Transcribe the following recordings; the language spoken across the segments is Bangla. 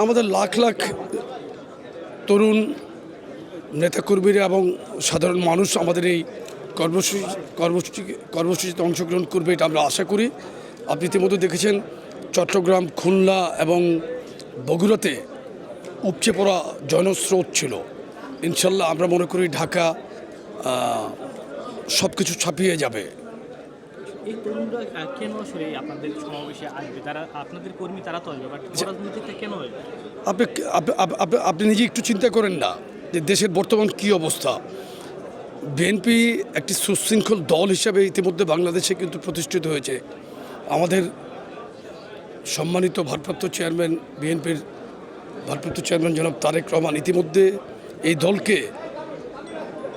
আমাদের লাখ লাখ তরুণ নেতাকর্মীরা এবং সাধারণ মানুষ আমাদের এই কর্মসূচি কর্মসূচি, কর্মসূচিতে অংশগ্রহণ করবে এটা আমরা আশা করি। আপনি ইতিমধ্যে দেখেছেন চট্টগ্রাম, খুলনা এবং বগুড়াতে উপচে পড়া জনস্রোত ছিল। ইনশাল্লাহ আমরা মনে করি ঢাকা সব কিছু ছাপিয়ে যাবে। এই তরুণরা কেন আসলে আপনাদের সমাবেশে আসবে? তারা আপনাদের কর্মী তারা তো আসবে বাট রাজনীতিতে কেন আপনি আপ- আপ- আপ- আপনি নিজে একটু চিন্তা করেন না যে দেশের বর্তমান কী অবস্থা। বিএনপি একটি সুশৃঙ্খল দল হিসাবে ইতিমধ্যে বাংলাদেশে কিন্তু প্রতিষ্ঠিত হয়েছে। আমাদের সম্মানিত ভারপ্রাপ্ত চেয়ারম্যান বিএনপির ভারপ্রাপ্ত চেয়ারম্যান জনাব তারেক রহমান ইতিমধ্যে এই দলকে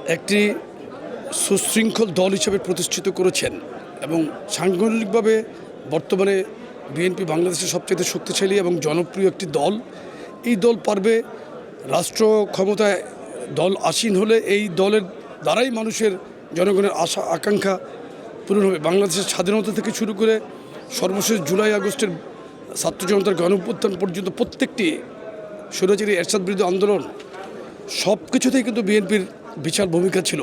একটি সুশৃঙ্খল দল হিসেবে প্রতিষ্ঠিত করেছেন। এবং সাংগঠনিকভাবে বর্তমানে বিএনপি বাংলাদেশের সবচেয়ে শক্তিশালী এবং জনপ্রিয় একটি দল। এই দল পারবে রাষ্ট্র ক্ষমতায় দল আসীন হলে এই দলের দ্বারাই মানুষের জনগণের আশা, আকাঙ্ক্ষা পূরণ হবে। বাংলাদেশের স্বাধীনতা থেকে শুরু করে সর্বশেষ জুলাই আগস্টের ছাত্র জনতার গণ পর্যন্ত প্রত্যেকটি স্বৈরাচারী এরশাদ বিরোধী আন্দোলন সব কিছুতেই কিন্তু বিএনপির বিশাল ভূমিকা ছিল।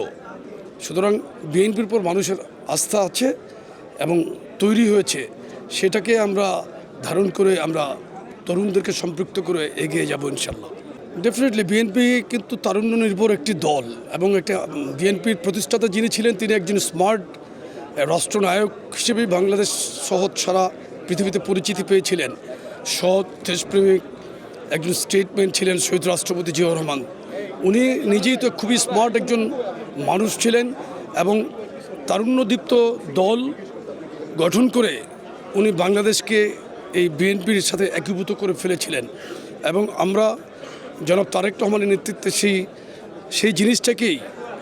সুতরাং বিএনপির উপর মানুষের আস্থা আছে। এবং তৈরি হয়েছে, সেটাকে আমরা ধারণ করে আমরা তরুণদেরকে সম্পৃক্ত করে এগিয়ে যাব ইনশাল্লাহ। ডেফিনেটলি বিএনপি কিন্তু তারুণ্য নির্ভর একটি দল এবং একটা বিএনপির প্রতিষ্ঠাতা যিনি ছিলেন, তিনি একজন স্মার্ট রাষ্ট্রনায়ক হিসেবেই বাংলাদেশ সহজ সারা পৃথিবীতে পরিচিতি পেয়েছিলেন। সৎ, দেশপ্রেমিক, একজন স্টেটমেন্ট ছিলেন শহীদ রাষ্ট্রপতি জিয়াউর রহমান। উনি নিজেই তো খুবই স্মার্ট একজন মানুষ ছিলেন এবং তারুণ্যদীপ্ত দল গঠন করে উনি বাংলাদেশকে এই বিএনপির সাথে একীভূত করে ফেলেছিলেন। এবং আমরা জনাব তারেক রহমানের নেতৃত্বে সেই সেই জিনিসটাকেই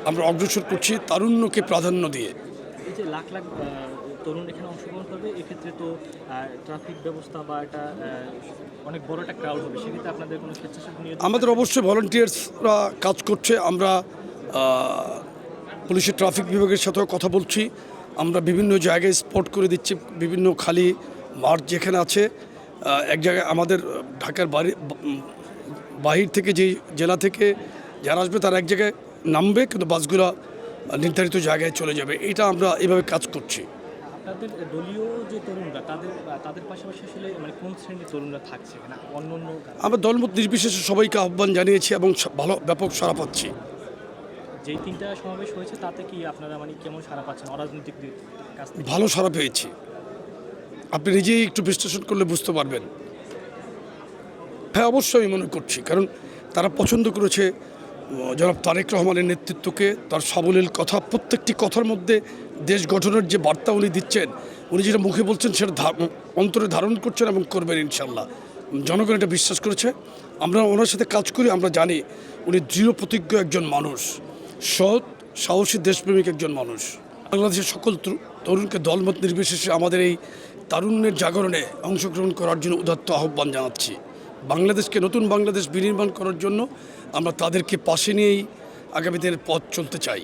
আমরা অগ্রসর করছি তারুণ্যকে প্রাধান্য দিয়ে। লাখ লাখ তরুণ এখানে অংশগ্রহণ করবে এক্ষেত্রে তো ট্রাফিক ব্যবস্থা বা এটা অনেক বড় একটা ক্রাউড হবে সেক্ষেত্রে আপনাদের কোনো স্বেচ্ছাসেবক আমাদের অবশ্যই ভলান্টিয়ার্সরা কাজ করছে আমরা পুলিশের ট্রাফিক বিভাগের সাথেও কথা বলছি। আমরা বিভিন্ন জায়গায় স্পট করে দিচ্ছি বিভিন্ন খালি মাঠ যেখানে আছে। এক জায়গায় আমাদের ঢাকার বাড়ি বাহির থেকে যেই জেলা থেকে যারা আসবে তারা এক জায়গায় নামবে কিন্তু বাসগুলো নির্ধারিত জায়গায় চলে যাবে। এটা আমরা এভাবে কাজ করছি। আপনাদের দলীয় যে তরুণরা তাদের তাদের পাশাপাশি আসলে মানে কোন শ্রেণির তরুণরা থাকছে? এখানে অন্য অন্য আমরা দলমত নির্বিশেষে সবাইকে আহ্বান জানিয়েছি এবং ভালো ব্যাপক সাড়া পাচ্ছি। যেই তিনটা সমাবেশ হয়েছে, তাতে কি আপনারা মানে কেমন সারা পাচ্ছেন অরাজনৈতিকদের কাছ ভালো সাড়া পেয়েছি। আপনি নিজেই একটু বিশ্লেষণ করলে বুঝতে পারবেন। হ্যাঁ অবশ্যই আমি মনে করছি, কারণ তারা পছন্দ করেছে জনাব তারেক রহমানের নেতৃত্বকে, তার সাবলীল কথা, প্রত্যেকটি কথার মধ্যে দেশ গঠনের যে বার্তা উনি দিচ্ছেন, উনি যেটা মুখে বলছেন সেটা অন্তরে ধারণ করছেন এবং করবেন ইনশাল্লাহ জনগণ এটা বিশ্বাস করেছে। আমরা ওনার সাথে কাজ করি, আমরা জানি উনি দৃঢ় প্রতিজ্ঞ একজন মানুষ। সৎ, সাহসী, দেশপ্রেমিক একজন মানুষ। বাংলাদেশের সকল তরু- তরুণকে দলমত নির্বিশেষে আমাদের এই তারুণ্যের জাগরণে অংশগ্রহণ করার জন্য উদাত্ত আহ্বান জানাচ্ছি। বাংলাদেশকে, নতুন বাংলাদেশ বিনির্মাণ করার জন্য আমরা তাদেরকে পাশে নিয়েই আগামী দিনের পথ চলতে চাই।